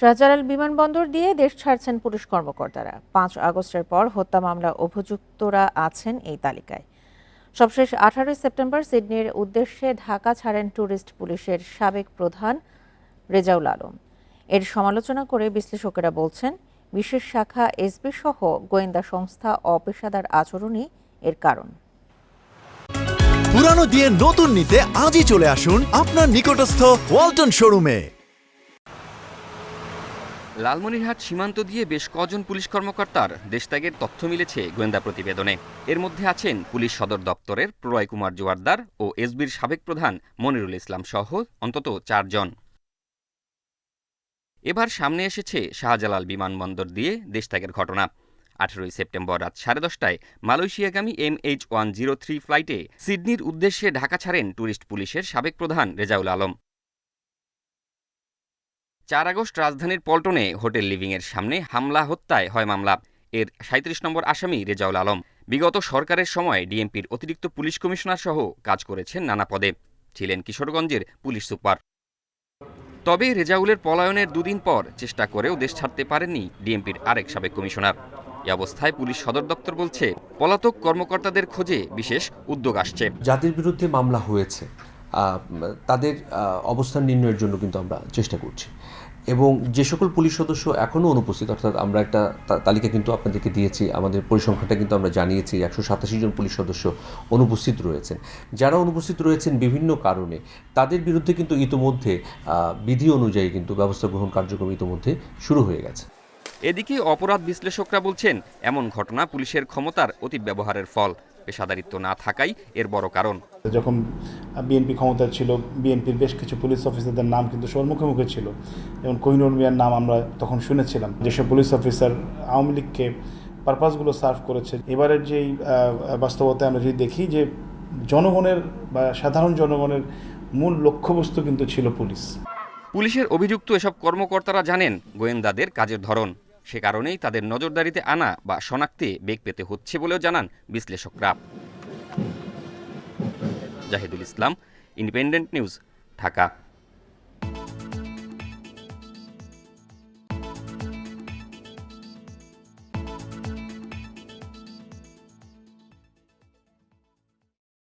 শাহজালাল বিমানবন্দর দিয়ে দেশ ছাড়ছেন পুলিশ কর্মকর্তারা। পাঁচ আগস্টের পর হত্যা মামলা অভিযুক্তরা আছেন এই তালিকায়। সবশেষ আঠারোই সেপ্টেম্বর সিডনির উদ্দেশ্যে ঢাকা ছাড়েন ট্যুরিস্ট পুলিশের সাবেক প্রধান রেজাউল আলম। এর সমালোচনা করে বিশ্লেষকেরা বলছেন, বিশেষ শাখা এসবি সহ গোয়েন্দা সংস্থা অপেশাদার আচরণই এর কারণ। পুরানো দিয়ে নতুন নিতে আজই চলে আসুন আপনার নিকটস্থ ওয়ালটন শোরুমে। লালমনিরহাট সীমান্ত দিয়ে বেশ কজন পুলিশ কর্মকর্তার দেশত্যাগের তথ্য মিলেছে গোয়েন্দা প্রতিবেদনে। এর মধ্যে আছেন পুলিশ সদর দপ্তরের প্রলয় কুমার জোয়ারদার ও এসবির সাবেক প্রধান মনিরুল ইসলাম সহ অন্তত চারজন। এবার সামনে এসেছে শাহজালাল বিমানবন্দর দিয়ে দেশত্যাগের ঘটনা। আঠেরোই সেপ্টেম্বর রাত সাড়ে দশটায় মালয়েশিয়াগামী M H one zero three ফ্লাইটে সিডনির উদ্দেশ্যে ঢাকা ছাড়েন ট্যুরিস্ট পুলিশের সাবেক প্রধান রেজাউল আলম। চার আগস্ট রাজধানীর পল্টনে হোটেল লিভিংয়ের সামনে হামলা, হত্যায় হয় মামলা। এর সাঁত্রিশ নম্বর আসামি রেজাউল আলম। বিগত সরকারের সময় ডিএমপির অতিরিক্ত পুলিশ কমিশনার সহ কাজ করেছেন নানা পদে। ছিলেন কিশোরগঞ্জের পুলিশ সুপার। তবে রেজাউলের পলায়নের দুদিন পর চেষ্টা করেও দেশ ছাড়তে পারেননি ডিএমপির আরেক সাবেক কমিশনার। এ অবস্থায় পুলিশ সদর দপ্তর বলছে, পলাতক কর্মকর্তাদের খোঁজে বিশেষ উদ্যোগ আসছে। যাদের বিরুদ্ধে মামলা হয়েছে। তাদের অবস্থান নির্ণয়ের জন্য কিন্তু আমরা চেষ্টা করছি। এবং যে সকল পুলিশ সদস্য এখনও অনুপস্থিত, অর্থাৎ আমরা একটা তালিকা কিন্তু আপনাদেরকে দিয়েছি, আমাদের পরিসংখ্যানটা কিন্তু আমরা জানিয়েছি, একশো সাতাশি জন পুলিশ সদস্য অনুপস্থিত রয়েছেন। যারা অনুপস্থিত রয়েছেন বিভিন্ন কারণে, তাদের বিরুদ্ধে কিন্তু ইতোমধ্যে বিধি অনুযায়ী কিন্তু ব্যবস্থা গ্রহণ কার্যক্রম ইতোমধ্যে শুরু হয়ে গেছে। এদিকে অপরাধ বিশ্লেষকরা বলছেন, এমন ঘটনা পুলিশের ক্ষমতার অতি ব্যবহারের ফল। পেশাদারিত্ব না থাকাই এর বড় কারণ। যখন বিএনপি ক্ষমতায় ছিল বিএনপির বেশ কিছু পুলিশ অফিসারদের নাম কিন্তু সবার মুখে মুখে ছিল। যেমন কোহিনুর মিয়ার নাম আমরা তখন শুনেছিলাম যেসব পুলিশ অফিসার আওয়ামী লীগকে পারপাসগুলো সার্ভ করেছে। এবারের যেই বাস্তবতায় আমরা যদি দেখি যে জনগণের বা সাধারণ জনগণের মূল লক্ষ্যবস্তু কিন্তু ছিল পুলিশ। পুলিশের অভিযুক্ত এসব কর্মকর্তারা জানেন গোয়েন্দাদের কাজের ধরন। সে কারণেই তাদের নজরদারিতে আনা বা শনাক্তে বেগ পেতে হচ্ছে বলেও জানান বিশ্লেষকরা। Zahidul Islam, Independent News, Dhaka.